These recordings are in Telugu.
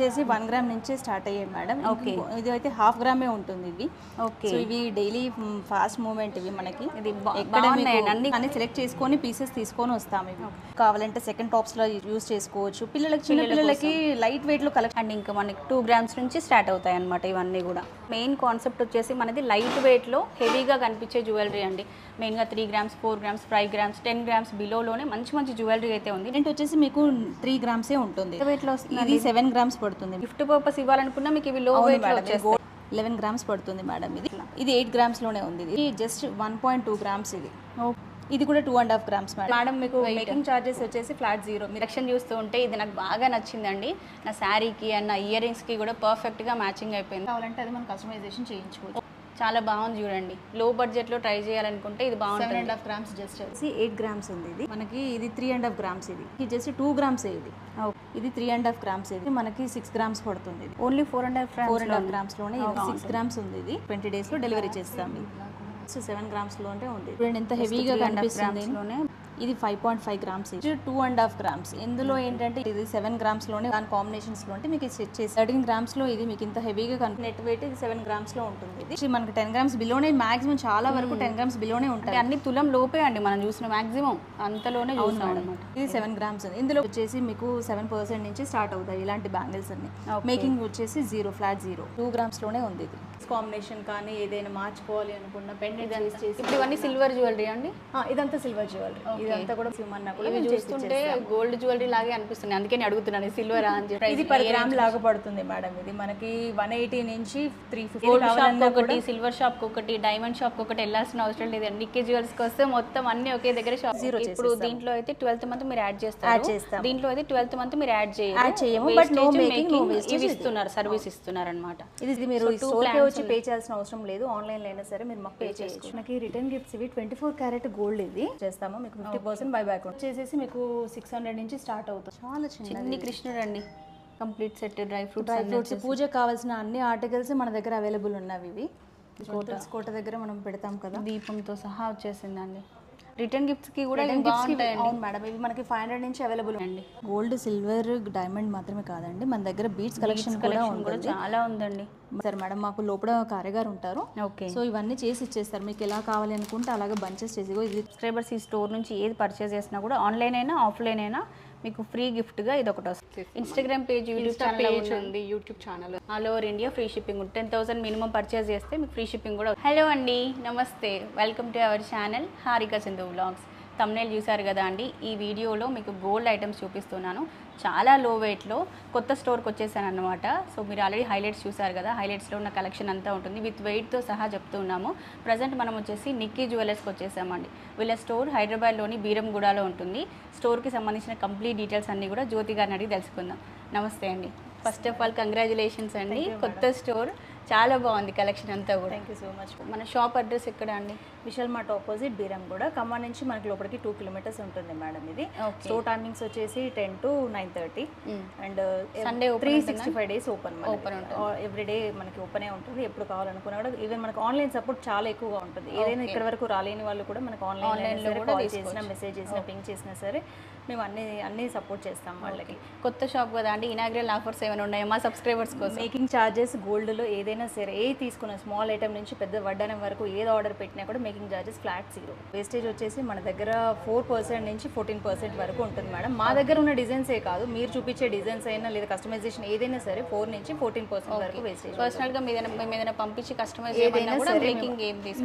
వచ్చేసి వన్ గ్రామ్ నుంచే స్టార్ట్ అయ్యాయి మేడం. Okay. ఇది అయితే హాఫ్ గ్రామే ఉంటుంది ఇవి. ఓకే. సో ఇవి డైలీ ఫాస్ట్ మూమెంట్ ఇవి మనకి. ఇది అన్ని- సెలెక్ట్ చేసుకొని పీసెస్ తీసుకొని వస్తాం ఇవి. కావాలంటే సెకండ్ టాప్స్లో యూస్ చేసుకోవచ్చు. పిల్లలకి చిన్న పిల్లలకి లైట్ వెయిట్లో కలెక్షన్ అండ్ ఇంకా మనకి టూ గ్రామ్స్ నుంచి స్టార్ట్ అవుతాయి అనమాట ఇవన్నీ కూడా. మెయిన్ కాన్సెప్ట్ వచ్చేసి మనది లైట్ వెయిట్లో హెవీగా కనిపించే జ్యువెలరీ అండి. మెయిన్గా three grams four grams five grams ten grams బిలోలోనే మంచి మంచి జ్యువెలరీ అయితే ఉంది. ఏంటి వచ్చేసి మీకు త్రీ గ్రామ్సే ఉంటుంది. వెయిట్లో ఇది సెవెన్ గ్రామ్స్ పడుతుంది. గిఫ్ట్ పర్పస్ ఇవ్వాలనుకున్నా మీకు ఇవి లో వచ్చేస్తాయి. లెవెన్ గ్రామ్స్ పడుతుంది మేడం ఇది. ఇది ఎయిట్ గ్రామ్స్లోనే ఉంది ఇది. Just one point two grams ఇది. ఇది కూడా two and half grams madam madam మీకు మేకింగ్ చార్జెస్ వచ్చేసి ఫ్లాట్ జీరో మీరు సెక్షన్ చూస్తూ ఉంటే ఇది నాకు బాగా నచ్చిందండి. నా శారీకి అండ్ నా ఇయర్ రింగ్స్కి కూడా పర్ఫెక్ట్గా మ్యాచింగ్ అయిపోయింది. కావాలంటే అది మనం కస్టమైజేషన్ చేయించుకోవచ్చు. చాలా బాగుంది చూడండి. లో బడ్జెట్లో ట్రై చేయాలనుకుంటే ఇది సెవెన్ బాగుంటుంది and half grams just eight grams ఉంది ఇది. మనకి ఇది త్రీ అండ్ హాఫ్ గ్రామ్స్ ఇది. ఇది జస్ట్ టూ గ్రామ్స్ ఇది. ఇది త్రీ అండ్ హాఫ్ గ్రామ్స్ ఇది. మనకి సిక్స్ గ్రామ్స్ పడుతుంది ఇది. Only four and half four and half గ్రామ్స్లోనే. Six grams ఉంది ఇది. ట్వంటీ డేస్లో డెలివరీ చేస్తాం. ఇది సెవెన్ గ్రామ్స్లోనే ఉంది చూడండి ఎంత హెవీగా కనిపిస్తుంది. లోనే. ఇది ఫైవ్ పాయింట్ ఫైవ్ గ్రామ్స్ ఇది టూ అండ్ హాఫ్ గ్రామ్స్ ఇందులో ఏంటంటే ఇది సెవెన్ గ్రామ్స్లోనే దాని కాంబినేషన్స్లో అంటే మీకు సెట్ చేసి థర్టీన్ గ్రామ్స్లో ఇది మీకు ఇంత హెవీగా కనిపి నెట్ వెయిట్ ఇది సెవెన్ గ్రామ్స్లో ఉంటుంది. ఇది మనకి టెన్ గ్రామ్స్ బిలోనే మాక్సిమం చాలా వరకు టెన్ గ్రామ్స్ బిలోనే ఉంటాయి. అన్ని తులం లోపే అండి మనం చూసిన మాక్సిమం అంతలోనే చూసాం అనమాట ఇది సెవెన్ గ్రామ్స్ ఉంది. ఇందులో వచ్చేసి మీకు సెవెన్ పర్సెంట్ నుంచి స్టార్ట్ అవుతాయి ఇలాంటి బ్యాంగిల్స్ అన్ని. మేకింగ్ వచ్చేసి జీరో ఫ్లాట్ జీరో టూ గ్రామ్స్లోనే ఉంది ఇది. కాంబినేషన్ కానీ ఏదైనా మార్చుకోవాలి అనుకున్న పెండెంట్ చేసి ఇప్పుడు ఇవన్నీ సిల్వర్ జ్యువెలరీ అండి? ఇదంతా సిల్వర్ జ్యువెలరీ ఇదంతా కూడా సిమన్నా కూడా ఇవి మేము చేసి చూస్తుంటే గోల్డ్ జ్యువెలరీ లాగే అనిపిస్తుంది అందుకే నేను అడుగుతున్నాను సిల్వర్ అని చెప్పి. ఇది పర్ గ్రామ్ లాగా పడుతుంది మేడం ఇది మనకి వన్ ఎయిటీ నుంచి త్రీ ఫిఫ్టీ ఒకటి సిల్వర్ షాప్ ఒకటి డైమండ్ షాప్ ఒకటి వెళ్ళాల్సిన అవసరం లేదండి నిక్కే జ్యువెల్స్కి వస్తే మొత్తం అన్ని ఒకే దగ్గర షాప్ Zero ఇప్పుడు దీంట్లో అయితే ట్వెల్త్ మంత్ మీరు యాడ్ చేస్తారు. దీంట్లో అయితే ట్వెల్త్ మంత్ మీరు యాడ్ చేయము, wastage ఇవి ఇది. ఇస్తున్నారు సర్వీస్ ఇస్తున్నారు అనమాట ఇది మీరు వచ్చి పే చేయాల్సిన అవసరం లేదు. ఆన్లైన్లో అయినా సరే మీరు మాకు పే చేయొచ్చు. మనకి రిటర్న్ గిఫ్ట్స్ ఇవి ట్వంటీ ఫోర్ క్యారెట్ గోల్డ్ ఇది. చేస్తాము. మీకు ఫిఫ్టీ పర్సెంట్ బై బ్యాక్ చేసేసి మీకు సిక్స్ హండ్రెడ్ నుంచి స్టార్ట్ అవుతుంది. చాలా చిన్న చిన్ని కృష్ణుడు అండి complete set dry fruits dry fruits పూజకు కావాల్సిన అన్ని ఆర్టికల్స్ మన దగ్గర అవైలబుల్ ఉన్నవి ఇవి. కోట కోట దగ్గర మనం పెడతాం కదా. దీపంతో సహా వచ్చేసిందండి. రిటర్న్ గిఫ్ట్స్కి కూడా అవును మేడం ఇవి మనకి ఫైవ్ హండ్రెడ్ నుంచి అవైలబుల్ అండి గోల్డ్ సిల్వర్ డైమండ్ మాత్రమే కాదండి. మన దగ్గర బీట్స్ కలెక్షన్ కూడా ఉంటుంది చాలా ఉందండి. సరే మేడం మాకు లోపల కారేగారు ఉంటారు. ఓకే. సో ఇవన్నీ చేసి ఇచ్చేస్తారు. మీకు ఎలా కావాలి అనుకుంటే అలాగే బంచెస్ చేసి సబ్స్క్రైబర్స్ ఈ స్టోర్ నుంచి ఏది పర్చేస్ చేసినా కూడా ఆన్లైన్ అయినా ఆఫ్లైన్ అయినా మీకు ఫ్రీ గిఫ్ట్గా ఇది ఒకటి వస్తుంది ఇన్స్టాగ్రామ్ పేజ్ యూట్యూబ్ ఛానల్ ఉంది? YouTube channel all over India free shipping ten thousand minimum purchase చేస్తే మీకు ఫ్రీ షిప్పింగ్ కూడా హలో అండి నమస్తే. Welcome to our channel Harika Sindhu vlogs thumbnail చూసారు కదా అండి. ఈ వీడియోలో మీకు గోల్డ్ ఐటమ్స్ చూపిస్తున్నాను. చాలా లో వెయిట్లో కొత్త స్టోర్కి వచ్చేసాను అనమాట సో మీరు ఆల్రెడీ హైలైట్స్ చూసారు కదా హైలైట్స్లో ఉన్న కలెక్షన్ అంతా ఉంటుంది. విత్ వెయిట్తో సహా చెప్తూ ఉన్నాము ప్రజెంట్ మనం వచ్చేసి నిక్కీ జ్యువెలర్స్కి వచ్చేసామండి. వీళ్ళ స్టోర్ హైదరాబాద్లోని బీరంగూడలో ఉంటుంది. స్టోర్కి సంబంధించిన కంప్లీట్ డీటెయిల్స్ అన్నీ కూడా జ్యోతి గారిని అడిగి తెలుసుకుందాం. నమస్తే అండి. ఫస్ట్ ఆఫ్ ఆల్ కంగ్రాచులేషన్స్ అండి. కొత్త స్టోర్ చాలా బాగుంది కలెక్షన్ అంతా కూడా. థ్యాంక్ యూ సో మచ్ మన షాప్ అడ్రస్ ఎక్కడ అండి? విశాల్ మార్ట్ ఆపోజిట్ బీరం కూడా. ఖమ్మం నుంచి మనకి లోపలికి టూ కిలోమీటర్స్ ఉంటుంది మేడం ఇది. స్టోర్ టైమింగ్స్ వచ్చేసి ten to nine thirty and open three? Sixty five days open Open every day మనకి ఓపెనే ఉంటుంది. ఎప్పుడు కావాలనుకున్నా కూడా. ఈవెన్ మనకి ఆన్లైన్ సపోర్ట్ చాలా ఎక్కువగా ఉంటుంది. ఏదైనా ఇక్కడ వరకు రాలేని వాళ్ళు కూడా మనకి ఆన్లైన్ కాల్ చేసినా మెసేజ్ చేసినా పింక్ చేసినా సరే మేము అన్ని అన్ని సపోర్ట్ చేస్తాం వాళ్ళకి. కొత్త షాప్ కదా అండి. ఇనాగ్రల్ ఆఫర్స్ ఏమైనా ఉన్నాయా మా సబ్స్క్రైబర్స్ కోసం? మేకింగ్ ఛార్జెస్ గోల్డ్లో ఏదైనా సరే ఏ తీసుకున్న స్మాల్ ఐటమ్ నుంచి పెద్ద వడ్డానం వరకు ఏది ఆర్డర్ పెట్టినా కూడా making charges flat zero. Wastage వచ్చేసి మన దగ్గర ఫోర్ పర్సెంట్ నుంచి ఫోర్టీన్ పర్సెంట్ వరకు ఉంటుంది మేడం. మా దగ్గర ఉన్న డిజైన్సే కాదు మీరు చూపించే డిజైన్స్ అయినా లేదా కస్టమైజేషన్ ఏదైనా సరే ఫోర్ నుంచి ఫోర్టీన్ పర్సెంట్ వరకు వేస్టేజ్ పర్సనల్గా మీద మేము ఏదైనా పంపించి కస్టమైజ్ ఏదైనా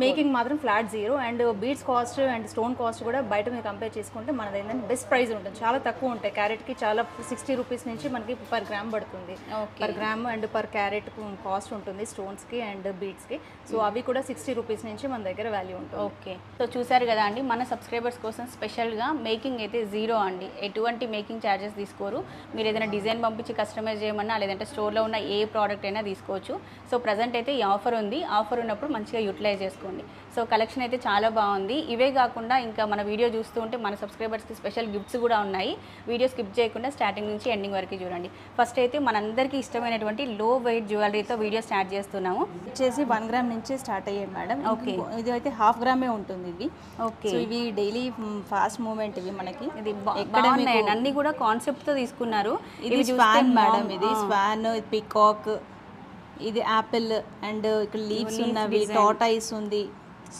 మేకింగ్ మాత్రం flat zero and beads cost and stone cost కూడా బయట మీరు కంపేర్ చేసుకుంటే మనది ఏంటంటే బెస్ట్ ప్రైస్ ఉంటుంది. చాలా తక్కువ ఉంటాయి. క్యారెట్కి చాలా సిక్స్టీ రూపీస్ నుంచి మనకి పర్ గ్రామ్ పడుతుంది. Per gram and per carat cost ఉంటుంది స్టోన్స్కి అండ్ బీడ్స్కి. సో అవి కూడా సిక్స్టీ రూపీస్ నుంచి మన దగ్గర వాల్యూ ఉంటుంది. ఓకే. సో చూసారు కదా అండి మన సబ్స్క్రైబర్స్ కోసం స్పెషల్గా మేకింగ్ అయితే జీరో అండి. ఎటువంటి మేకింగ్ ఛార్జెస్ తీసుకోరు. మీరు ఏదైనా డిజైన్ పంపించి కస్టమైజ్ చేయమన్నా లేదంటే స్టోర్లో ఉన్న ఏ ప్రోడక్ట్ అయినా తీసుకోవచ్చు. సో ప్రజెంట్ అయితే ఈ ఆఫర్ ఉంది. ఆఫర్ ఉన్నప్పుడు మంచిగా యూటిలైజ్ చేసుకోండి. సో కలెక్షన్ అయితే చాలా బాగుంది. ఇవే కాకుండా ఇంకా మన వీడియో చూస్తూ ఉంటే మన సబ్స్క్రైబర్స్కి స్పెషల్ గిఫ్ట్స్ కూడా ఉన్నాయి. వీడియో స్కిప్ చేయకుండా స్టార్టింగ్ నుంచి ఎండింగ్ వరకు చూడండి. ఫస్ట్ అయితే మనందరికీ ఇష్టమైనటువంటి లో వెయిట్ జ్యువెలరీతో వీడియో స్టార్ట్ చేస్తున్నాము. వచ్చేసి వన్ గ్రామ్ నుంచి స్టార్ట్ అయ్యాయి మేడం. Okay. ఇది అయితే హాఫ్ గ్రామే ఉంటుంది ఇది. ఓకే. ఇవి డైలీ ఫాస్ట్ మూమెంట్ ఇవి మనకి. ఇది బాగున్నాయండి. అన్ని కూడా కాన్సెప్ట్తో తీసుకున్నారు. ఇది ఇవి స్వాన్ మేడం. ఇది స్వాన్ పికాక్ ఇది యాపిల్ అండ్ ఇక్కడ లీవ్స్ ఉన్నవి టాటైస్ ఉంది.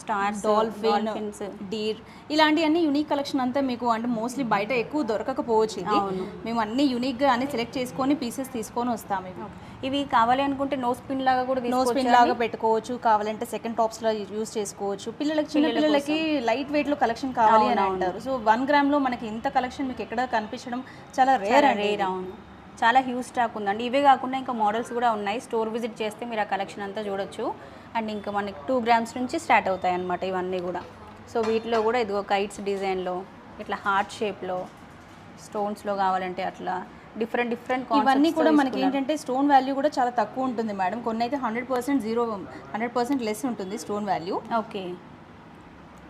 Stars dolphin dolphins. డీర్ ఇలాంటివన్నీ యూనిక్ కలెక్షన్ అంతా మీకు అంటే మోస్ట్లీ బయట ఎక్కువ దొరకకపోవచ్చు ఇది. మేము అన్ని యూనిక్గా అన్ని సెలెక్ట్ చేసుకొని పీసెస్ తీసుకొని వస్తాము ఇవి ఇవి కావాలి అనుకుంటే నో స్పిన్ లాగా కూడా నో స్పిన్ లాగా పెట్టుకోవచ్చు. కావాలంటే సెకండ్ టాప్స్లో యూస్ చేసుకోవచ్చు. పిల్లలకి చిన్న పిల్లలకి లైట్ వెయిట్లో కలెక్షన్ కావాలి అని అంటారు. సో వన్ గ్రామ్లో మనకి ఇంత కలెక్షన్ మీకు ఎక్కడ కనిపించడం చాలా రేర్ అండి రేర్ అవును. చాలా హ్యూజ్ స్టాక్ ఉందండి. ఇవే కాకుండా ఇంకా మోడల్స్ కూడా ఉన్నాయి. స్టోర్ విజిట్ చేస్తే మీరు ఆ కలెక్షన్ అంతా చూడొచ్చు. అండ్ ఇంకా మనకి టూ గ్రామ్స్ నుంచి స్టార్ట్ అవుతాయి అన్నమాట ఇవన్నీ కూడా. సో వీటిలో కూడా ఇదిగో కైట్స్ డిజైన్లో ఇట్లా హార్ట్ షేప్లో స్టోన్స్లో కావాలంటే అట్లా డిఫరెంట్ డిఫరెంట్ ఇవన్నీ కూడా మనకి ఏంటంటే స్టోన్ వాల్యూ కూడా చాలా తక్కువ ఉంటుంది మేడం. కొన్ని అయితే hundred percent zero hundred percent less ఉంటుంది స్టోన్ వాల్యూ ఓకే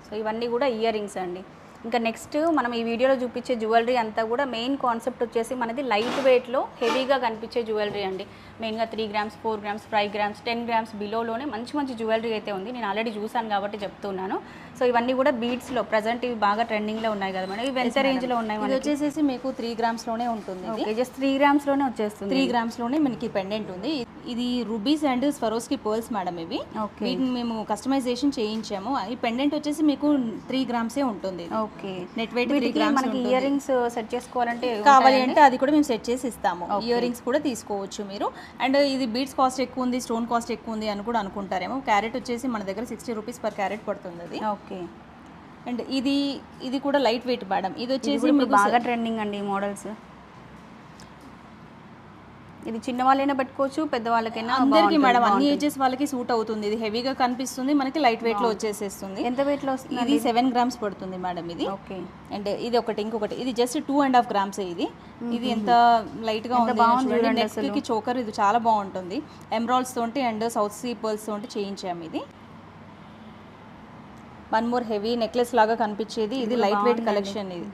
సో ఇవన్నీ కూడా ఇయర్ రింగ్స్ అండి. ఇంకా నెక్స్ట్ మనం ఈ వీడియోలో చూపించే జ్యువెలరీ అంతా కూడా మెయిన్ కాన్సెప్ట్ వచ్చేసి మనది లైట్ వెయిట్లో హెవీగా కనిపించే జ్యువెలరీ అండి. మెయిన్గా three grams four grams five grams ten grams బిలోలోనే మంచి మంచి జ్యువెలరీ అయితే ఉంది. నేను ఆల్రెడీ చూసాను కాబట్టి చెప్తున్నాను. సో ఇవన్నీ కూడా బీడ్స్లో ప్రజెంట్ ఇవి బాగా ట్రెండింగ్లో ఉన్నాయి కదా మేడం? ఇవి ఎంత రేంజ్లో ఉన్నాయి వచ్చేసేసి మీకు త్రీ గ్రామ్స్లోనే ఉంటుంది జస్ట్ త్రీ గ్రామ్స్లోనే వచ్చేస్తుంది. త్రీ గ్రామ్స్లోనే మనకి పెండెంట్ ఉంది. ఇది rubies and Swarovski pearls madam ఇవి. వీటిని మేము కస్టమైజేషన్ చేయించాము. ఈ పెండెంట్ వచ్చేసి మీకు త్రీ గ్రామ్సే ఉంటుంది. Okay. Net weight three grams మనకి ఇయర్ రింగ్స్ సెట్ చేసుకోవాలంటే కావాలి అంటే అది కూడా మేము సెట్ చేసి ఇస్తాము. ఇయర్ రింగ్స్ కూడా తీసుకోవచ్చు మీరు. అండ్ ఇది బీడ్స్ కాస్ట్ ఎక్కువ ఉంది స్టోన్ కాస్ట్ ఎక్కువ ఉంది అని కూడా అనుకుంటారేమో. క్యారెట్ వచ్చేసి మన దగ్గర సిక్స్టీ రూపీస్ పర్ క్యారెట్ పడుతుంది అది. ఓకే. అండ్ ఇది ఇది కూడా లైట్ వెయిట్ మేడం. ఇది వచ్చేసి బాగా ట్రెండింగ్ అండి మోడల్స్ ఇది చిన్న వాళ్ళైనా పెట్టుకోవచ్చు పెద్దవాళ్ళకైనా అందరికి మేడం అన్ని. ఏజెస్ వాళ్ళకి సూట్ అవుతుంది. ఇది హెవీగా కనిపిస్తుంది మనకి లైట్ వెయిట్లో వచ్చేసేస్తుంది. ఎంత వెయిట్లో వస్తుంది ఇది సెవెన్ గ్రామ్స్ పడుతుంది మేడం ఇది. ఓకే. అండ్ ఇది ఒకటి ఇంకొకటి. ఇది just two and half grams ఇది. ఇది ఎంత లైట్గా ఉంది నెక్కి చోకర్ ఇది చాలా బాగుంటుంది. ఎమరాల్డ్స్ తోటి అండ్ సౌత్ సీ పర్ల్స్ తోటి చేయించాము ఇది. వన్ మోర్ హెవీ నెక్లెస్ లాగా కనిపించేది. ఇది లైట్ వెయిట్ కలెక్షన్ ఇది.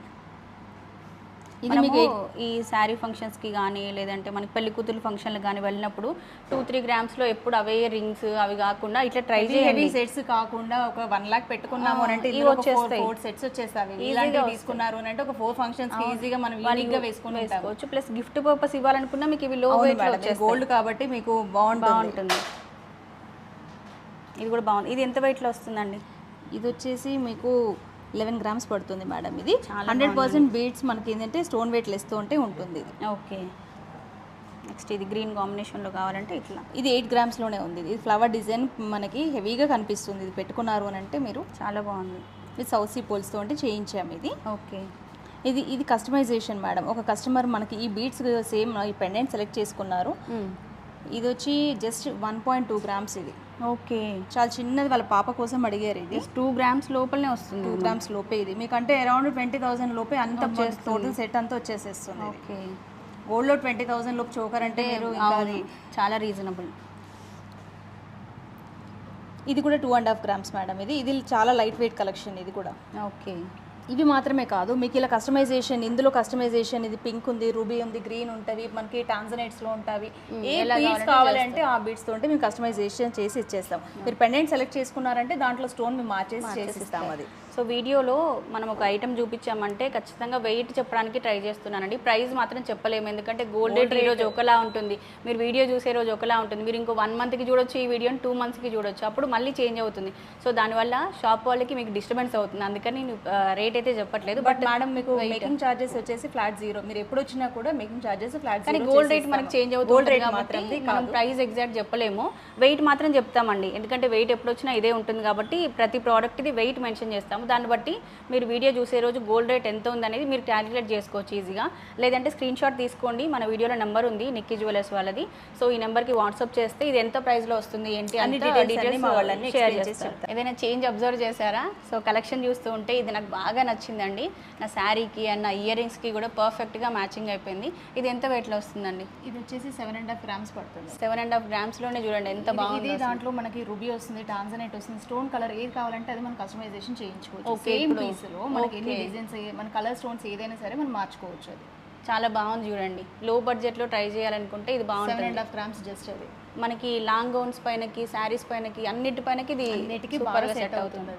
మనము మీకు ఈ శారీ ఫంక్షన్స్కి కానీ లేదంటే మనకి పెళ్ళి కూతురు ఫంక్షన్లకు కానీ వెళ్ళినప్పుడు టూ త్రీ గ్రామ్స్లో ఎప్పుడు అవే రింగ్స్ అవి కాకుండా ఇట్లా ట్రై చేయండి. సెట్స్ కాకుండా ఒక వన్ లాక్ పెట్టుకున్నాము అంటే వచ్చేస్తాయి. ఫోర్ సెట్స్ వచ్చేస్తాయి. ఇలాంటివి. తీసుకున్నారు అని అంటే ఒక ఫోర్ ఫంక్షన్స్ ఈజీగా మనం యూనిక్గా వేసుకుని వేసుకోవచ్చు. ప్లస్ గిఫ్ట్ పర్పస్ ఇవ్వాలనుకున్నా మీకు ఇవి లో గోల్డ్ కాబట్టి మీకు బాగుంటుంది. బాగుంటుంది. ఇది కూడా బాగుంది. ఇది ఎంత వెయిట్లో వస్తుందండి? ఇది వచ్చేసి మీకు లెవెన్ గ్రామ్స్ పడుతుంది మేడం ఇది. హండ్రెడ్ పర్సెంట్ బీడ్స్ మనకి ఏంటంటే స్టోన్ వెయిట్ లెస్ ఉంటే ఉంటుంది ఇది. ఓకే. నెక్స్ట్ ఇది గ్రీన్ కాంబినేషన్లో కావాలంటే ఇట్లా. ఇది ఎయిట్ గ్రామ్స్లోనే ఉంది. ఇది ఫ్లవర్ డిజైన్ మనకి హెవీగా కనిపిస్తుంది. ఇది పెట్టుకున్నారు అని అంటే మీరు చాలా బాగుంది. ఇది సౌత్ సీ పోల్స్ తోటి చేయించాము ఇది. ఓకే. ఇది ఇది కస్టమైజేషన్ మేడం. ఒక కస్టమర్ మనకి ఈ బీడ్స్ సేమ్ ఈ పెండెంట్ సెలెక్ట్ చేసుకున్నారు. ఇది వచ్చి just one point two grams ఇది. ఓకే. చాలా చిన్నది వాళ్ళ పాప కోసం అడిగారు ఇది. టూ గ్రామ్స్ లోపలనే వస్తుంది టూ గ్రామ్స్ లోపే ఇది. మీకంటే అరౌండ్ ట్వంటీ థౌసండ్ లోపే అంత టోటల్ సెట్ అంతా వచ్చేసేస్తుంది. ఓకే. గోల్డ్లో ట్వంటీ థౌసండ్ లోపు చోకర్ అంటే మీరు చాలా రీజనబుల్ ఇది కూడా two and half grams madam ఇది ఇది చాలా లైట్ వెయిట్ కలెక్షన్ ఇది కూడా. ఓకే. ఇవి మాత్రమే కాదు మీకు ఇలా కస్టమైజేషన్ ఇందులో కస్టమైజేషన్ ఇది పింక్ ఉంది రూబీ ఉంది గ్రీన్ ఉంటవి మనకి టాన్జనైట్స్లో ఉంటవి ఏ బీడ్స్ కావాలంటే ఆ బీడ్స్తో ఉంటే మేము కస్టమైజేషన్ చేసి ఇచ్చేస్తాం. మీరు పెండెంట్ సెలెక్ట్ చేసుకున్నారంటే దాంట్లో స్టోన్ మేము మార్చేసి చేసి ఇస్తాం. అది. సో వీడియోలో మనం ఒక ఐటమ్ చూపించామంటే ఖచ్చితంగా వెయిట్ చెప్పడానికి ట్రై చేస్తున్నానండి. ప్రైస్ మాత్రం చెప్పలేము. ఎందుకంటే గోల్డ్ రేట్ ఈ రోజు ఒకలా ఉంటుంది. మీరు వీడియో చూసే రోజు ఒకలా ఉంటుంది. మీరు ఇంకో వన్ మంత్కి చూడొచ్చు ఈ వీడియోని టూ మంత్స్కి చూడొచ్చు. అప్పుడు మళ్ళీ చేంజ్ అవుతుంది. సో దానివల్ల షాప్ వాళ్ళకి మీకు డిస్టర్బెన్స్ అవుతుంది. అందుకని నేను రేట్ అయితే చెప్పట్లేదు. బట్ మేడం మీకు మేకింగ్ చార్జెస్ వచ్చేసి ఫ్లాట్ జీరో. మీరు ఎప్పుడు వచ్చినా కూడా మేకింగ్ చార్జెస్ ఫ్లాట్ కానీ గోల్డ్ రేట్ మనకి చేంజ్ అవుతుంది గోల్డ్ రేట్ మాత్రం మనం ప్రైస్ ఎగ్జాక్ట్ చెప్పలేము. వెయిట్ మాత్రం చెప్తామండి. ఎందుకంటే వెయిట్ ఎప్పుడు వచ్చినా ఇదే ఉంటుంది కాబట్టి ప్రతి ప్రోడక్ట్ ఇది వెయిట్ మెన్షన్ చేస్తాము దాన్ని బట్టి మీరు వీడియో చూసే రోజు గోల్డ్ రేట్ ఎంత ఉందనేది మీరు క్యాలిక్యులేట్ చేసుకోవచ్చు ఈజీగా లేదంటే స్క్రీన్ షాట్ తీసుకోండి. మన వీడియోలో నెంబర్ ఉంది నిక్కీ జ్యువెలర్స్ వాళ్ళది. సో ఈ నెంబర్కి వాట్సాప్ చేస్తే ఇది ఎంత ప్రైస్లో వస్తుంది ఏంటి అన్ని వాళ్ళన్నీ షేర్ ఏదైనా చేంజ్ అబ్జర్వ్ చేశారా? సో కలెక్షన్ చూస్తూ ఉంటే ఇది నాకు బాగా నచ్చిందండి. నా శారీకి అండ్ నా ఇయర్ రింగ్స్కి కూడా పర్ఫెక్ట్గా మ్యాచింగ్ అయిపోయింది. ఇది ఎంత వెయిట్లో వస్తుందండి? ఇది వచ్చేసి సెవెన్ అండ్ హాఫ్ గ్రామ్స్ పడుతుంది. సెవెన్ అండ్ హాఫ్ గ్రామ్స్లోనే చూడండి ఎంత బాగుంది దాంట్లో మనకి రూబీ వస్తుంది టాన్జనైట్ వస్తుంది స్టోన్ కలర్ ఏది కావాలంటే అది మనం కస్టమైజేషన్ చేయించుకోవచ్చు Okay, సేమ్లో మనకి ఎన్ని. డిజైన్స్ మన కలర్ స్టోన్స్ ఏదైనా సరే మనం మార్చుకోవచ్చు అది. చాలా బాగుంది చూడండి. లో బడ్జెట్లో ట్రై చేయాలనుకుంటే ఇది బాగుంటుంది. అండ్ హాఫ్ గ్రామ్స్ జస్ట్ అది. మనకి లాంగ్ గౌన్స్ పైనకి శారీస్ పైనకి అన్నిటి పైనకి ఇది అన్నిటికీ బాగా సెట్ అవుతుంది.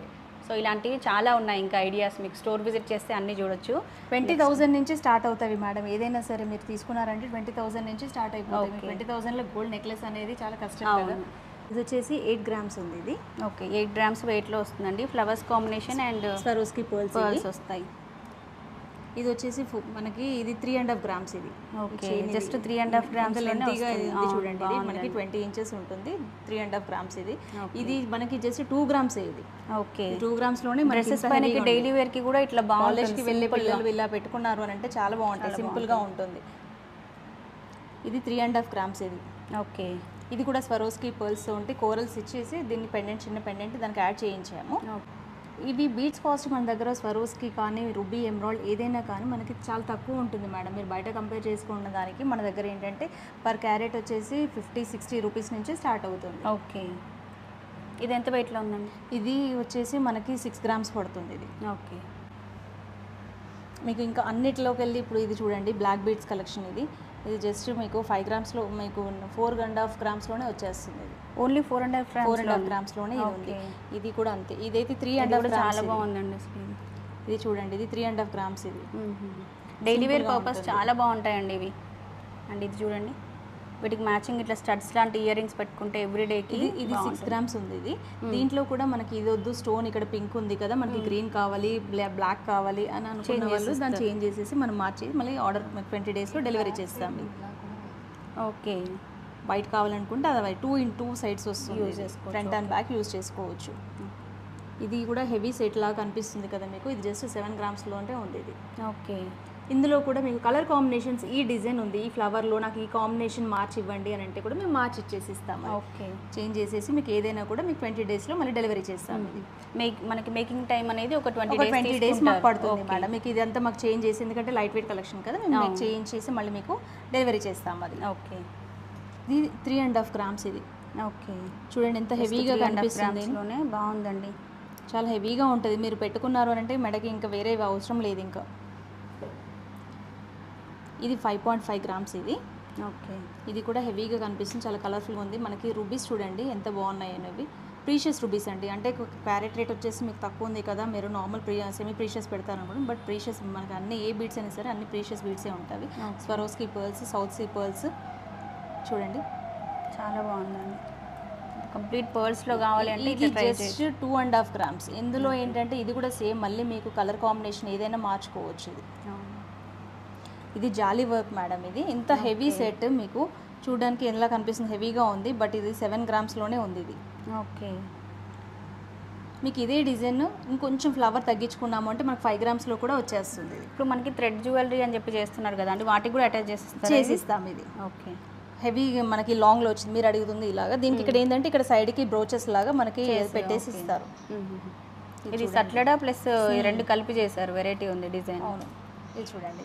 సో ఇలాంటివి చాలా ఉన్నాయి ఇంకా ఐడియాస్ మీకు. స్టోర్ విజిట్ చేస్తే అన్ని చూడొచ్చు. ట్వంటీ థౌసండ్ నుంచి స్టార్ట్ అవుతాయి మేడం ఏదైనా సరే మీరు తీసుకున్నారంటే ట్వంటీ థౌసండ్ నుంచి స్టార్ట్ అయిపోతుంది. ట్వంటీ థౌసండ్లో గోల్డ్ నెక్లెస్ అనేది చాలా కష్టం ఇది వచ్చేసి ఎయిట్ గ్రామ్స్ ఉంది ఇది. ఓకే ఎయిట్ గ్రామ్స్ వెయిట్లో వస్తుందండి. Flowers combination and Swarovski pearls pearls వస్తాయి. ఇది వచ్చేసి మనకి ఇది త్రీ అండ్ హాఫ్ గ్రామ్స్ ఇది. grams లోనే లెంతీగా వస్తుంది. ఇది అవును, చూడండి ఇది. మనకి ట్వంటీ ఇంచెస్ ఉంటుంది. త్రీ అండ్ హాఫ్ గ్రామ్స్ ఇది. ఇది మనకి జస్ట్ టూ గ్రామ్స్ ఇది. ఓకే. టూ గ్రామ్స్లోనే డ్రెస్సెస్ పైనకి డైలీ వేర్కి కూడా ఇట్లా కాలేజ్ బాగుంటుంది కి వెళ్ళే. పిల్లలు ఇలా పెట్టుకున్నారు అని అంటే చాలా బాగుంటుంది. సింపుల్గా ఉంటుంది. ఇది త్రీ అండ్ హాఫ్ గ్రామ్స్ ఇది. ఓకే. ఇది కూడా స్వరోస్కి పర్ల్స్ ఉంటే కోరల్స్ ఇచ్చేసి దీన్ని పెండెంట్ చిన్న పెండెంట్ దానికి యాడ్ చేయించాము. ఇవి బీట్స్ కాస్ట్ మన దగ్గర స్వరోస్కి కానీ రుబీ ఎమ్రాల్డ్ ఏదైనా కానీ మనకి చాలా తక్కువ ఉంటుంది మేడం. మీరు బయట కంపేర్ చేసుకున్న దానికి మన దగ్గర ఏంటంటే పర్ క్యారెట్ వచ్చేసి ఫిఫ్టీ సిక్స్టీ రూపీస్ నుంచి స్టార్ట్ అవుతుంది. ఓకే. ఇది ఎంత వెయిట్లో ఉందండి? ఇది వచ్చేసి మనకి సిక్స్ గ్రామ్స్ పడుతుంది ఇది. ఓకే. మీకు ఇంకా అన్నిటిలోకి వెళ్ళి ఇప్పుడు ఇది చూడండి బ్లాక్ బీట్స్ కలెక్షన్ ఇది. ఇది జస్ట్ మీకు ఫైవ్ గ్రామ్స్లో మీకు ఫోర్ అండ్ హాఫ్ గ్రామ్స్లోనే వచ్చేస్తుంది ఇది. Only four and half four and half గ్రామ్స్లోనే ఇది ఉంది. ఇది కూడా అంతే. ఇదైతే త్రీ అండ్ హాఫ్ చాలా బాగుందండి ఇది. చూడండి ఇది త్రీ అండ్ హాఫ్ గ్రామ్స్ ఇది. Daily wear purpose. చాలా బాగుంటాయండి ఇవి. అండ్ ఇది చూడండి. వీటికి మ్యాచింగ్ ఇట్లా స్టడ్స్ లాంటి ఇయర్ రింగ్స్ పెట్టుకుంటే ఎవ్రీడేకి ఇది ఇది సిక్స్ గ్రామ్స్ ఉంది ఇది. దీంట్లో కూడా మనకి ఇది వద్దు స్టోన్ ఇక్కడ పింక్ ఉంది కదా మనకి గ్రీన్ కావాలి బ్లాక్ కావాలి అని అనుకున్న వాళ్ళు దాన్ని చేంజ్ చేసేసి మనం మార్చి మళ్ళీ ఆర్డర్ ట్వంటీ డేస్లో డెలివరీ చేస్తాం ఓకే. వైట్ కావాలనుకుంటే అది టూ ఇన్ టూ సైడ్స్ వస్తుంది Use చేసుకోవచ్చు, ఫ్రంట్ అండ్ బ్యాక్ యూజ్ చేసుకోవచ్చు. ఇది కూడా హెవీ సెట్ లాగా కనిపిస్తుంది కదా మీకు. ఇది జస్ట్ సెవెన్ గ్రామ్స్లో అంటే ఉంది ఇది. ఓకే ఇందులో కూడా మీకు కలర్ కాంబినేషన్స్ ఈ డిజైన్ ఉంది ఈ ఫ్లవర్లో నాకు ఈ కాంబినేషన్ మార్చి ఇవ్వండి అని అంటే కూడా మేము మార్చి ఇచ్చేసి ఇస్తాము ఓకే. చేంజ్ చేసేసి మీకు ఏదైనా కూడా మీకు ట్వంటీ డేస్లో మళ్ళీ డెలివరీ చేస్తాము. మేక్ మనకి మేకింగ్ టైం అనేది ఒక ట్వంటీ ట్వంటీ డేస్ మాకు పడుతుంది మేడం. మీకు ఇదంతా మాకు చేంజ్ చేసి ఎందుకంటే లైట్ వెయిట్ కలెక్షన్ కదా మేము మీకు చేంజ్ చేసి మళ్ళీ మీకు డెలివరీ చేస్తాం అది. ఓకే. ఇది త్రీ అండ్ హాఫ్ గ్రామ్స్ ఇది. ఓకే. చూడండి ఎంత హెవీగా కనిపిస్తుంది. బాగుందండి. చాలా హెవీగా ఉంటుంది. మీరు పెట్టుకున్నారు అని అంటే మెడకి ఇంకా వేరే అవసరం లేదు ఇంకా. ఇది ఫైవ్ పాయింట్ ఫైవ్ గ్రామ్స్ ఇది. ఓకే. ఇది కూడా హెవీగా కనిపిస్తుంది చాలా కలర్ఫుల్గా ఉంది. మనకి రూబీస్ చూడండి ఎంత బాగున్నాయి అనేవి. ప్రీషియస్ రూబీస్ అండి. అంటే క్యారెట్ రేట్ వచ్చేసి మీకు తక్కువ ఉంది కదా మీరు నార్మల్ ప్రీ సెమీ ప్రీషియస్ పెడతారనుకోండి బట్ ప్రీషియస్ మనకి అన్ని ఏ బీట్స్ అయినా సరే అన్ని ప్రీషియస్ బీట్సే ఉంటాయి. Swarovski pearls south sea pearls చూడండి. చాలా బాగుందండి. కంప్లీట్ పర్ల్స్లో కావాలి అంటే ఇది just two and half grams ఇందులో ఏంటంటే ఇది కూడా సేమ్ మళ్ళీ మీకు కలర్ కాంబినేషన్ ఏదైనా మార్చుకోవచ్చు ఇది. ఇది జాలీ వర్క్ మేడం ఇది. ఇంత హెవీ సెట్ మీకు చూడడానికి ఎలా కనిపిస్తుంది? హెవీగా ఉంది బట్ ఇది సెవెన్ గ్రామ్స్లోనే ఉంది ఇది. ఓకే. మీకు ఇదే డిజైన్ ఇంకొంచెం ఫ్లవర్ తగ్గించుకున్నాము అంటే మనకు ఫైవ్ గ్రామ్స్లో కూడా వచ్చేస్తుంది ఇప్పుడు మనకి థ్రెడ్ జ్యువెలరీ అని చెప్పి చేస్తున్నారు కదా అండి వాటికి కూడా అటాచ్ చేస్తారు చేసిస్తాం ఇది. ఓకే. హెవీ మనకి లాంగ్లో వచ్చింది మీరు అడుగుతుంది ఇలాగా. దీనికి ఇక్కడ ఏంటంటే ఇక్కడ సైడ్కి బ్రోచెస్ లాగా మనకి పెట్టేసి ఇస్తారు ఇది సట్లడా ప్లస్ రెండు కలిపి చేశారు వెరైటీ ఉంది డిజైన్. అవును. ఇది చూడండి.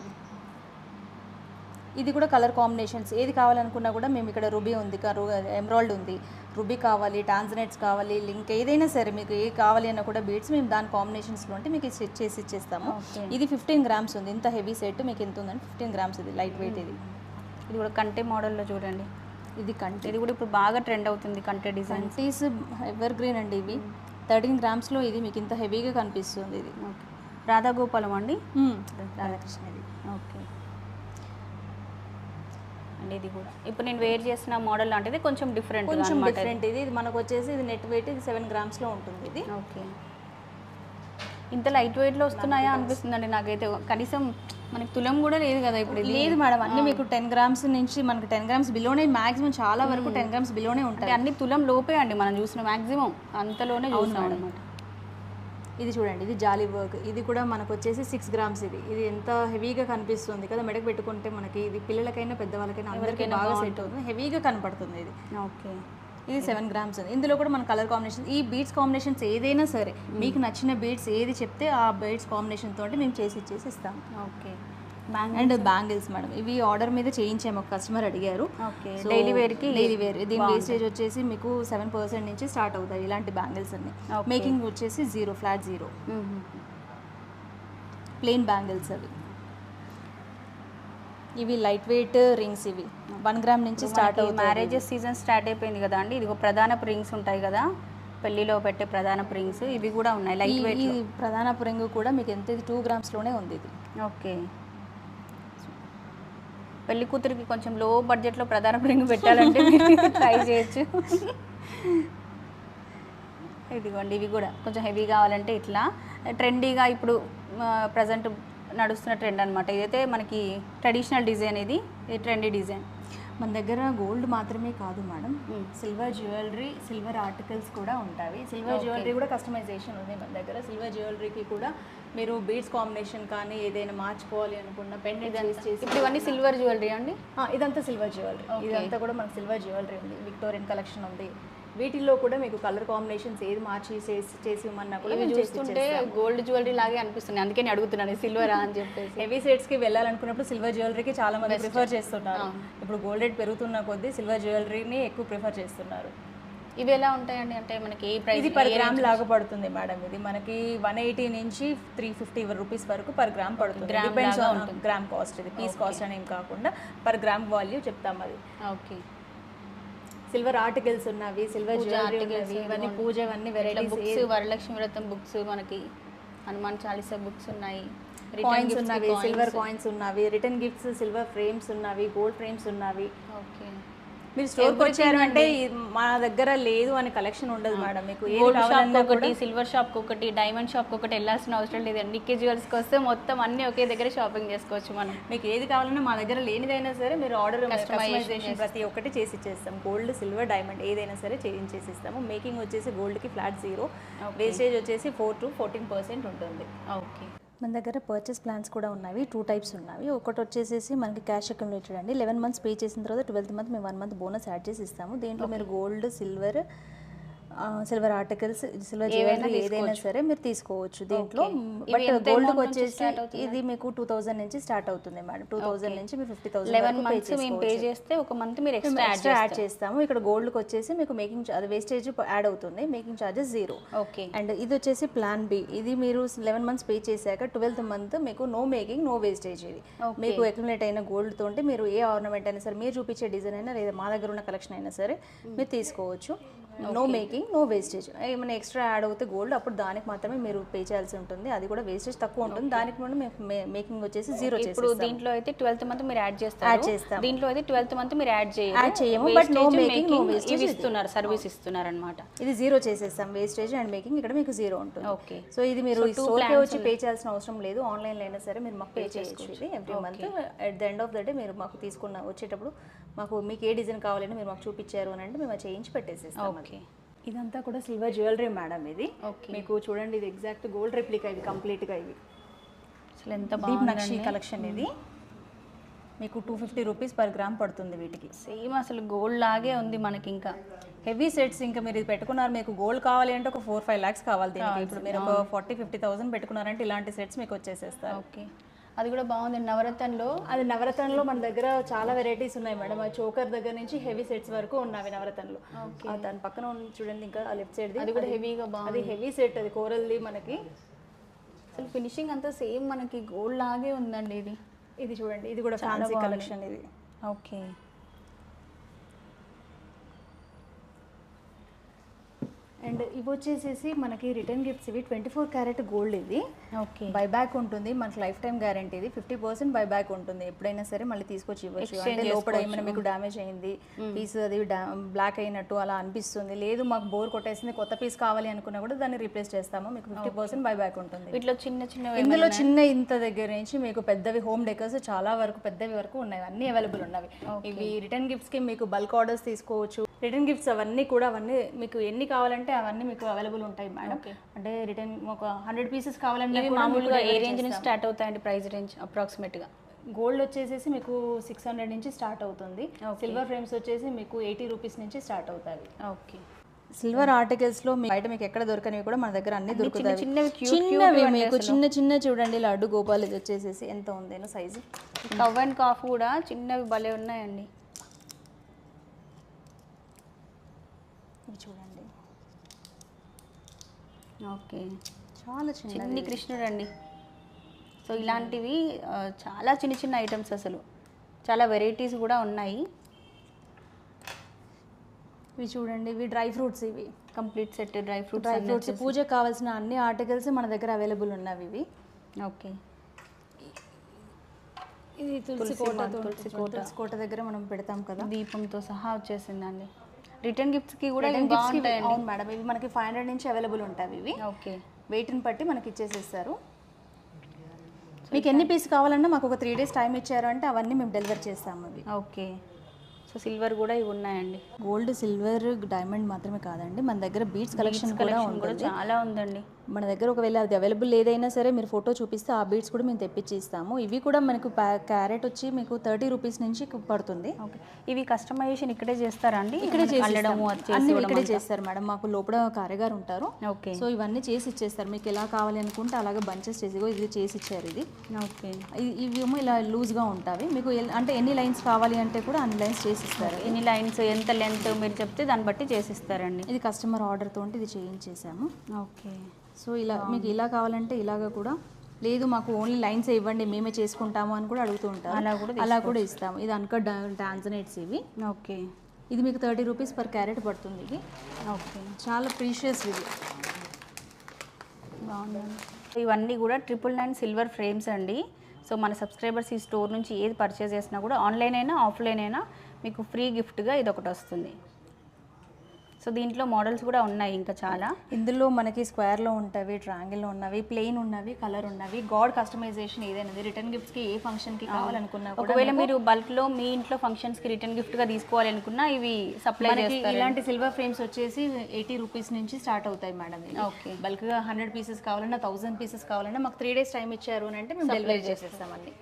ఇది కూడా కలర్ కాంబినేషన్స్. ఏది కావాలనుకున్నా కూడా మేము ఇక్కడ రుబీ ఉంది ఎమరాల్డ్ ఉంది. రుబీ కావాలి టాన్జనెట్స్ కావాలి లింక్ ఏదైనా సరే మీకు ఏ కావాలి అన్నా కూడా బీట్స్ మేము దాని కాంబినేషన్స్లో ఉంటే మీకు సెట్ చేసి ఇచ్చేస్తాము. ఇది ఫిఫ్టీన్ గ్రామ్స్ ఉంది. ఇంత హెవీ సెట్ మీకు ఎంత ఉందంటే ఫిఫ్టీన్ గ్రామ్స్ ఇది లైట్ వెయిట్ ఇది. ఇది కూడా కంటే మోడల్లో చూడండి. ఇది కంటి. ఇది కూడా ఇప్పుడు బాగా ట్రెండ్ అవుతుంది కంటే డిజైన్. కంటీస్ ఎవర్ గ్రీన్ అండి ఇవి. థర్టీన్ గ్రామ్స్లో ఇది మీకు ఇంత హెవీగా కనిపిస్తుంది ఇది. ఓకే. రాధాగోపాలం అండి? రాధాకృష్ణ ఇది. ఓకే. అండ్ ఇది కూడా. ఇప్పుడు నేను వేర్ చేసిన మోడల్ లాంటిది కొంచెం డిఫరెంట్ కొంచెం డిఫరెంట్ ఇది. ఇది మనకు వచ్చేసి ఇది నెట్ వెయిట్ ఇది సెవెన్ గ్రామ్స్లో ఉంటుంది ఇది. ఓకే. ఇంత లైట్ వెయిట్లో వస్తున్నాయా అనిపిస్తుందండి నాకైతే. కనీసం మనకి తులం కూడా లేదు కదా ఇప్పుడు లేదు మేడం. అన్ని మీకు టెన్ గ్రామ్స్ నుంచి మనకు టెన్ గ్రామ్స్ బిలోనే మాక్సిమం చాలా వరకు టెన్ గ్రామ్స్ బిలోనే ఉంటాయి. అన్ని తులం లోపే అండి మనం చూసిన మాక్సిమం అంతలోనే చూసాం అనమాట ఇది చూడండి ఇది జాలీ వర్క్. ఇది కూడా మనకు వచ్చేసి సిక్స్ గ్రామ్స్ ఇది. ఇది ఎంత హెవీగా కనిపిస్తుంది కదా మెడకు పెట్టుకుంటే మనకి ఇది పిల్లలకైనా పెద్దవాళ్ళకైనా అందరికీ బాగా సెట్ అవుతుంది. హెవీగా కనపడుతుంది ఇది. ఓకే. ఇది సెవెన్ గ్రామ్స్ ఉంది ఇందులో కూడా మన కలర్ కాంబినేషన్ ఈ బీడ్స్ కాంబినేషన్స్ ఏదైనా సరే మీకు నచ్చిన బీడ్స్ ఏది చెప్తే ఆ బీడ్స్ కాంబినేషన్ తోటి మేము చేసి ఇచ్చేసి ఇస్తాం. ఓకే. And bangles madam. ఇవి ఆర్డర్ మీద చేయించాము. ఒక కస్టమర్ అడిగారు. ఓకే. డైలీ వేర్కి డైలీ వేర్ దీని వేస్టేజ్ వచ్చేసి మీకు సెవెన్ పర్సెంట్ నుంచి స్టార్ట్ అవుతాయి ఇలాంటి బ్యాంగిల్స్ అన్ని. మేకింగ్ వచ్చేసి zero flat zero plain bangles అవి. ఇవి లైట్ వెయిట్ రింగ్స్ ఇవి. వన్ గ్రామ్ నుంచి స్టార్ట్ అవుతాయి. మ్యారేజెస్ సీజన్ స్టార్ట్ అయిపోయింది కదా అండి. ఇదిగో ప్రధానపు రింగ్స్ ఉంటాయి కదా. పెళ్ళిలో పెట్టే ప్రధానపు రింగ్స్ ఇవి కూడా ఉన్నాయి లైట్ వెయిట్ ప్రధాన రింగ్ కూడా మీకు ఎంత? ఇది టూ గ్రామ్స్లోనే ఉంది ఇది. ఓకే. పెళ్ళి కూతురికి కొంచెం లో బడ్జెట్లో ప్రధాన రింగ్ పెట్టాలంటే ట్రై చేయొచ్చు. ఇదిగోండి ఇవి కూడా. కొంచెం హెవీ కావాలంటే ఇట్లా. ట్రెండీగా ఇప్పుడు ప్రజెంట్ నడుస్తున్న ట్రెండ్ అనమాట ఇదైతే మనకి ట్రెడిషనల్ డిజైన్ ఇది. ఇది ట్రెండీ డిజైన్ మన దగ్గర గోల్డ్ మాత్రమే కాదు madam. Silver jewellery silver articles కూడా ఉంటాయి. సిల్వర్ జ్యువెలరీ కూడా కస్టమైజేషన్ ఉంది మన దగ్గర. సిల్వర్ జ్యువెలరీకి కూడా మీరు బీడ్స్ కాంబినేషన్ కానీ ఏదైనా మార్చుకోవాలి అనుకున్న పెండెంట్ చేసి ఇప్పుడు ఇవన్నీ సిల్వర్ జ్యువెలరీ అండి? ఇదంతా సిల్వర్ జ్యువెలరీ ఇదంతా కూడా మనకు సిల్వర్ జ్యువెలరీ ఉంది. విక్టోరియన్ కలెక్షన్ ఉంది. వీటిల్లో కూడా మీకు కలర్ కాంబినేషన్స్ ఏది మార్చి చేసి చేసి ఇవ్వమన్నా కూడా చూస్తుంటే గోల్డ్ జ్యువెలరీ లాగే అనిపిస్తుంది అందుకే నేను అడుగుతున్నాను సిల్వరా అని చెప్పేసి. హెవీ సెట్స్కి వెళ్ళాలనుకున్నప్పుడు సిల్వర్ జ్యువెలరీకి చాలా మంది ప్రిఫర్ చేస్తున్నారు. ఇప్పుడు గోల్డ్ రేట్ పెరుగుతున్న కొద్దీ సిల్వర్ జ్యువెలరీని ఎక్కువ ప్రిఫర్ చేస్తున్నారు. ఇవి ఎలా ఉంటాయండి? అంటే మనకి ఏ ప్రైస్ ఇది పర్ గ్రామ్ లాగా పడుతుంది మేడం. ఇది మనకి వన్ ఎయిటీ నుంచి త్రీ ఫిఫ్టీ రూపీస్ వరకు పర్ గ్రామ్ పడుతుంది. డిపెండ్స్ ఆన్ గ్రామ్ కాస్ట్ ఇది. పీస్ కాస్ట్ అని ఏం కాకుండా పర్ గ్రామ్ వాల్యూ చెప్తాం అది. ఓకే సిల్వర్ ఆర్టికల్స్ ఉన్నవి సిల్వర్ ఉన్నవి ఇవన్నీ పూజ ఇవన్నీ వెరైటీస్ బుక్స్ వరలక్ష్మి వ్రతం బుక్స్ మనకి హనుమాన్ చాలీసా బుక్స్ ఉన్నాయి. కాయిన్స్ ఉన్నవి సిల్వర్ కాయిన్స్ ఉన్నవి రిటర్న్ గిఫ్ట్స్ సిల్వర్ ఫ్రేమ్స్ ఉన్నవి గోల్డ్ ఫ్రేమ్స్ ఉన్నవి. ఓకే మీరు స్టోర్కి వచ్చారు అంటే మా దగ్గర లేదు అని కలెక్షన్ ఉండదు మేడం మీకు గోల్డ్ షాప్ ఒకటి సిల్వర్ షాప్ ఒకటి డైమండ్ షాప్ ఒకటి వెళ్ళాల్సిన అవసరం లేదండి. నిక్కే జ్యువెల్స్కి వస్తే మొత్తం అన్ని ఒకే దగ్గర షాపింగ్ చేసుకోవచ్చు మనం. మీకు ఏది కావాలన్నా మా దగ్గర లేనిదైనా సరే మీరు ఆర్డర్ కస్టమైజేషన్ ప్రతి ఒక్కటి చేసి ఇచ్చేస్తాం. గోల్డ్ సిల్వర్ డైమండ్ ఏదైనా సరే చేయించేసి ఇస్తాము మేకింగ్ వచ్చేసి గోల్డ్కి ఫ్లాట్ జీరో వేస్టేజ్ వచ్చేసి ఫోర్ టు ఫోర్టీన్ పర్సెంట్ ఉంటుంది. ఓకే మన దగ్గర పర్చేస్ ప్లాన్స్ కూడా ఉన్నవి టూ టైప్స్ ఉన్నవి. ఒకటి వచ్చేసేసి మనకి క్యాష్ అక్యుములేటెడ్ అండి. లెవెన్ మంత్స్ పే చేసిన తర్వాత ట్వెల్త్ మంత్ మేము వన్ మంత్ బోనస్ యాడ్ చేసి ఇస్తాము. దీంట్లో మీరు gold silver silver articles silver jewellery ఏదైనా సరే మీరు తీసుకోవచ్చు దీంట్లో. బట్ గోల్డ్కి వచ్చేసి ఇది మీకు టూ థౌసండ్ నుంచి స్టార్ట్ అవుతుంది మేడం. టూ థౌసండ్ నుంచి మీరు ఫిఫ్టీ థౌసండ్ లెవెన్ మంత్స్ మేము పే చేస్తే ఒక మంత్ మీరు ఎక్స్ట్రా యాడ్ చేస్తాము. ఇక్కడ గోల్డ్కి వచ్చేసి మీకు మేకింగ్ అది వేస్టేజ్ యాడ్ అవుతుంది. Making charges zero okay. And ఇది వచ్చేసి ప్లాన్ బి ఇది మీరు లెవెన్ మంత్స్ పే చేశాక ట్వెల్త్ మంత్ మీకు నో మేకింగ్ నో వేస్టేజ్ ఇది. మీకు అక్యుములేట్ అయిన గోల్డ్ తోటి మీరు ఏ ఆర్నమెంట్ అయినా సరే మీరు చూపించే డిజైన్ అయినా లేదా మా దగ్గర ఉన్న కలెక్షన్ అయినా సరే మీరు తీసుకోవచ్చు. నో మేకింగ్ నో వేస్టేజ్ ఏమైనా ఎక్స్ట్రా యాడ్ అవుతే గోల్డ్ అప్పుడు దానికి మాత్రమే మీరు పే చేయాల్సి ఉంటుంది. అది కూడా వేస్టేజ్ తక్కువ ఉంటుంది. దానికి మేము మేకింగ్ వచ్చేసి జీరో ఇప్పుడు దీంట్లో అయితే ట్వెల్త్ మంత్ మీరు యాడ్ చేస్తారు. Add చేస్తాం. దీంట్లో అయితే ట్వెల్త్ మంత్ మీరు యాడ్ చేయరు. Add చేయము, no making wastage ఇవి ఇది. ఇస్తున్నారు సర్వీస్ ఇస్తున్నారు అనమాట ఇది జీరో చేసేస్తాం వేస్టేజ్ అండ్ మేకింగ్ ఇక్కడ మీకు జీరో ఉంటుంది. ఓకే సో ఇది మీరు స్టోర్కే వచ్చి పే చేయాల్సిన అవసరం లేదు. ఆన్లైన్లో అయినా సరే మీరు మాకు పే ఇది every month at the end of the day మీరు మాకు తీసుకున్న వచ్చేటప్పుడు మాకు మీకు ఏ డిజైన్ కావాలని మీరు మాకు చూపించారు అని అంటే మేము చేయించి పెట్టేసేస్తాం. ఓకే ఇదంతా కూడా సిల్వర్ జ్యువెలరీ మేడం ఇది. ఓకే మీకు చూడండి ఇది ఎగ్జాక్ట్ గోల్డ్ రెప్లికా ఇది కంప్లీట్గా ఇది. అసలు ఎంత డీప్ నక్షి కలెక్షన్ ఇది. మీకు two fifty rupees per gram పడుతుంది వీటికి. సేమ్ అసలు గోల్డ్ లాగే ఉంది మనకి ఇంకా. హెవీ సెట్స్ ఇంకా మీరు ఇది పెట్టుకున్నారు మీకు గోల్డ్ కావాలి అంటే ఒక ఫోర్ ఫైవ్ ల్యాక్స్ కావాలి దీనికి. ఇప్పుడు మీరు ఒక ఫార్టీ ఫిఫ్టీ థౌసండ్ పెట్టుకున్నారంటే ఇలాంటి సెట్స్ మీకు వచ్చేసేస్తారు. ఓకే అది కూడా బాగుంది. నవరత్నంలో అది నవరత్నంలో మన దగ్గర చాలా వెరైటీస్ ఉన్నాయి మేడం. ఆ చోకర్ దగ్గర నుంచి హెవీ సెట్స్ వరకు ఉన్నవి నవరత్నంలో. దాని పక్కన చూడండి ఇంకా లెఫ్ట్ సైడ్ అది కూడా హెవీగా బాగుంది అది హెవీ సెట్ అది కోరల్ది మనకి. అసలు ఫినిషింగ్ అంతా సేమ్ మనకి గోల్డ్ లాగే ఉందండి ఇది. ఇది చూడండి ఇది కూడా ఫ్యాన్సీ కలెక్షన్ ఇది. ఓకే. అండ్ ఇవి వచ్చేసేసి మనకి రిటర్న్ గిఫ్ట్స్ ఇవి ట్వంటీ ఫోర్ క్యారెట్ గోల్డ్ ఇది ఓకే. బైబ్యాక్ ఉంటుంది. మనకి లైఫ్ టైం గ్యారంటీ ఇది. ఫిఫ్టీ పర్సెంట్ బైబ్యాక్ ఉంటుంది. ఎప్పుడైనా సరే మళ్ళీ తీసుకొచ్చి ఇవ్వచ్చు. అంటే లోపల ఏమైనా మీకు డ్యామేజ్ అయింది పీస్ అది బ్లాక్ అయినట్టు అలా అనిపిస్తుంది. లేదు మాకు బోర్ కొట్టేసింది కొత్త పీస్ కావాలి అనుకున్నా కూడా దాన్ని రీప్లేస్ చేస్తాము. మీకు ఫిఫ్టీ పర్సెంట్ బైబ్యాక్ ఉంటుంది. వీటిలో చిన్న చిన్న ఇందులో చిన్న ఇంత దగ్గర నుంచి మీకు పెద్దవి హోమ్ డెకర్స్ చాలా వరకు పెద్దవి వరకు ఉన్నాయి. అన్ని అవైలబుల్ ఉన్నవి. ఇవి రిటర్న్ గిఫ్ట్స్కి మీకు బల్క్ ఆర్డర్స్ తీసుకోవచ్చు. రిటర్న్ గిఫ్ట్స్ అవన్నీ కూడా అవన్నీ మీకు ఎన్ని కావాలంటే అవన్నీ మీకు అవైలబుల్ ఉంటాయి మేడం. అంటే రిటర్న్ ఒక హండ్రెడ్ పీసెస్ కావాలంటే మామూలుగా ఏ రేంజ్ నుంచి స్టార్ట్ అవుతాయండి ప్రైస్ రేంజ్ అప్రాక్సిమేట్గా? గోల్డ్ వచ్చేసేసి మీకు సిక్స్ హండ్రెడ్ నుంచి స్టార్ట్ అవుతుంది. సిల్వర్ ఫ్రేమ్స్ వచ్చేసి మీకు ఎయిటీ రూపీస్ నుంచి స్టార్ట్ అవుతాయి. ఓకే. సిల్వర్ ఆర్టికల్స్లో మీ బయట మీకు ఎక్కడ దొరకనివి కూడా మన దగ్గర అన్ని దొరుకుతాయి. చిన్నవి మీకు చిన్న చిన్న చూడండి లడ్డు గోపాల్ ఇది వచ్చేసేసి ఎంత ఉందేనో సైజు కవ్ అండ్ కాఫ్ కూడా చిన్నవి భలే ఉన్నాయండి. ఇది చూడండి. ఓకే. చాలా చిన్న చిన్ని కృష్ణుడు అండి సో ఇలాంటివి చాలా చిన్న చిన్న ఐటమ్స్ అసలు. చాలా వెరైటీస్ కూడా ఉన్నాయి. ఇవి చూడండి ఇవి డ్రై ఫ్రూట్స్ ఇవి. Complete set dry fruits dry fruits పూజకు కావాల్సిన అన్ని ఆర్టికల్స్ మన దగ్గర అవైలబుల్ ఉన్నవి ఇవి. ఓకే. ఇది తులసి కోట తులసి కోట. తులసి కోట దగ్గర మనం పెడతాం కదా. దీపంతో సహా వచ్చేసిందండి. రిటర్న్ గిఫ్ట్స్కి కూడా అవును మేడం ఇవి మనకి ఫైవ్ హండ్రెడ్ నుంచి అవైలబుల్ ఉంటాయి ఇవి. ఓకే. వెయిట్ని బట్టి మనకి ఇచ్చేసేస్తారు. మీకు ఎన్ని పీస్ కావాలన్నా మాకు ఒక త్రీ డేస్ టైం ఇచ్చారు అంటే అవన్నీ మేము డెలివర్ చేస్తాము అవి. ఓకే. సో సిల్వర్ కూడా ఇవి ఉన్నాయండి. గోల్డ్ సిల్వర్ డైమండ్ మాత్రమే కాదండి. మన దగ్గర బీడ్స్ కలెక్షన్ కూడా చాలా ఉందండి. మన దగ్గర ఒకవేళ అది అవైలబుల్ ఏదైనా సరే మీరు ఫోటో చూపిస్తే ఆ బీడ్స్ కూడా మేము తెప్పించి ఇస్తాము. ఇవి కూడా మనకు క్యారెట్ వచ్చి మీకు థర్టీ రూపీస్ నుంచి పడుతుంది. ఓకే. ఇవి కస్టమైజేషన్ ఇక్కడే చేస్తారా అండి ఇక్కడే చేసి అన్ని ఇక్కడే? చేస్తారు మేడం. మాకు లోపల కారెగారు ఉంటారు. ఓకే. సో ఇవన్నీ చేసి ఇచ్చేస్తారు. మీకు ఎలా కావాలి అనుకుంటే అలాగే బంచెస్ చేసి ఇది చేసి ఇచ్చారు ఇది. ఓకే. ఇ- ఇవి ఏమో ఇలా లూజ్గా ఉంటాయి మీకు అంటే ఎన్ని లైన్స్ కావాలి అంటే కూడా అన్ని లైన్స్ చేసి ఇస్తారు. ఎన్ని లైన్స్ ఎంత లెంత్ మీరు చెప్తే దాన్ని బట్టి చేసిస్తారండి ఇది కస్టమర్ ఆర్డర్తో ఇది చేయించేసాము. ఓకే. సో ఇలా మీకు ఇలా కావాలంటే ఇలాగ కూడా. లేదు మాకు ఓన్లీ లైన్స్ ఇవ్వండి మేమే చేసుకుంటాము అని కూడా అడుగుతూ ఉంటారు. అలా కూడా అలా కూడా ఇస్తాము. ఇది అనుకో డాన్సనేట్స్ ఇవి. ఓకే. ఇది మీకు థర్టీ రూపీస్ పర్ క్యారెట్ పడుతుంది ఇది. ఓకే. చాలా ప్రీషియస్ ఇది. బాగుందండి. ఇవన్నీ కూడా ట్రిపుల్ నైన్ సిల్వర్ ఫ్రేమ్స్ అండి. సో మన సబ్స్క్రైబర్స్ ఈ స్టోర్ నుంచి ఏది పర్చేస్ చేసినా కూడా ఆన్లైన్ అయినా ఆఫ్లైన్ అయినా మీకు ఫ్రీ గిఫ్ట్గా ఇది ఒకటి వస్తుంది. సో దీంట్లో మోడల్స్ కూడా ఉన్నాయి ఇంకా చాలా. ఇందులో మనకి స్క్వేర్లో ఉంటవి ట్రాంగిల్లో ఉన్నవి ప్లెయిన్ ఉన్నవి కలర్ ఉన్నవి గాడ్ కస్టమైజేషన్ ఏదైనా రిటర్న్ గిఫ్ట్స్కి ఏ ఫంక్షన్కి కావాలనుకున్నా ఒకవేళ మీరు బల్క్లో మీ ఇంట్లో ఫంక్షన్స్కి రిటర్న్ గిఫ్ట్గా తీసుకోవాలి అనుకున్నా ఇవి సప్లై ఇలాంటి సిల్వర్ ఫ్రేమ్స్ వచ్చేసి ఎయిటీ రూపీస్ నుంచి స్టార్ట్ అవుతాయి మేడం ఓకే. బల్క్గా హండ్రెడ్ పీసెస్ కావాలన్నా థౌసండ్ పీసెస్ కావాలన్నా మాకు త్రీ డేస్ టైం ఇచ్చారు అని అంటే మేము డెలివరీ చేసేస్తామండి.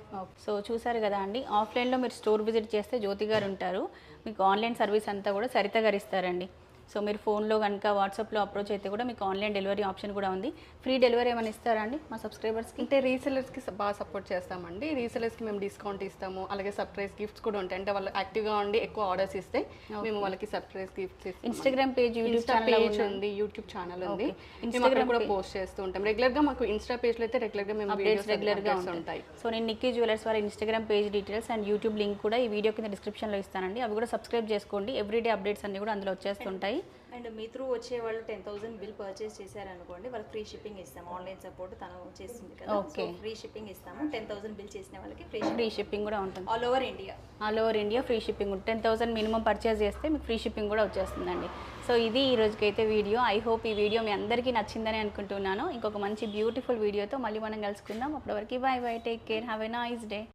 సో చూసారు కదా అండి ఆఫ్లైన్లో మీరు స్టోర్ విజిట్ చేస్తే జ్యోతి గారు ఉంటారు. మీకు ఆన్లైన్ సర్వీస్ అంతా కూడా సరిత గారు ఇస్తారండి. సో మీరు ఫోన్లో కనుక వాట్సాప్లో అప్రోచ్ అయితే కూడా మీకు ఆన్లైన్ డెలివరీ ఆప్షన్ కూడా ఉంది. ఫ్రీ డెలివరీ ఏమైనా ఇస్తారా అండి మా సబ్స్క్రైబర్స్కి? అంటే రీసెలర్స్కి బాగా సపోర్ట్ చేస్తామండి. రీసెలర్స్కి మేము డిస్కౌంట్ ఇస్తాము. అలాగే సర్ప్రైజ్ గిఫ్ట్స్ కూడా ఉంటాయి. అంటే వాళ్ళు యాక్టివ్గా ఉండి ఎక్కువ ఆర్డర్స్ ఇస్తే మేము వాళ్ళకి సర్ప్రైజ్ గిఫ్ట్స్ ఇస్తాం ఇన్స్టాగ్రామ్ పేజ్ యూట్యూబ్ పేజ్ ఉంది? యూట్యూబ్ ఛానల్ ఉంది. Instagram కూడా. పోస్ట్ చేస్తూ ఉంటాం. రెగ్యులర్గా మాకు ఇన్స్టా పేజ్లో అయితే రెగ్యులర్గా మేము అప్డేట్స్ రెగ్యులర్గా ఉంటాయి. ఉంటాయి. సో నేను నిక్కీ జ్యువెలర్స్ వాళ్ళ Instagram page details and YouTube link కూడా ఈ వీడియో కింద డిస్క్రిప్షన్లో ఇస్తానండి. అవి కూడా సబ్స్క్రైబ్ చేసుకోండి. ఎవ్రీడే అప్డేట్స్ అన్ని కూడా అందులో వచ్చేస్తుంటాయి. అండ్ మీ త్రూ వచ్చే వాళ్ళు టెన్ థౌసండ్ బిల్ పర్చేస్ చేశారనుకోండి వాళ్ళకి ఫ్రీ షిప్పింగ్ ఇస్తాము ఆన్లైన్ సపోర్ట్ తను చేస్తుంది కదా. Okay. ఫ్రీ షిప్పింగ్ ఇస్తాము. టెన్ థౌసండ్ బిల్ చేసిన వాళ్ళకి ఫ్రీ ఫ్రీ షిప్పింగ్ కూడా ఉంటుంది. All over India all over India free shipping ఉంటుంది. టెన్ థౌసండ్ మినిమం పర్చేస్ చేస్తే మీకు ఫ్రీ షిప్పింగ్ కూడా వచ్చేస్తుందండి. సో ఇది ఈ రోజుకైతే వీడియో. ఐ హోప్ ఈ వీడియో మీ అందరికీ నచ్చిందని అనుకుంటున్నాను. ఇంకొక మంచి బ్యూటిఫుల్ వీడియోతో మళ్ళీ మనం కలుసుకుందాం. అప్పటివరకు bye bye take care have a nice day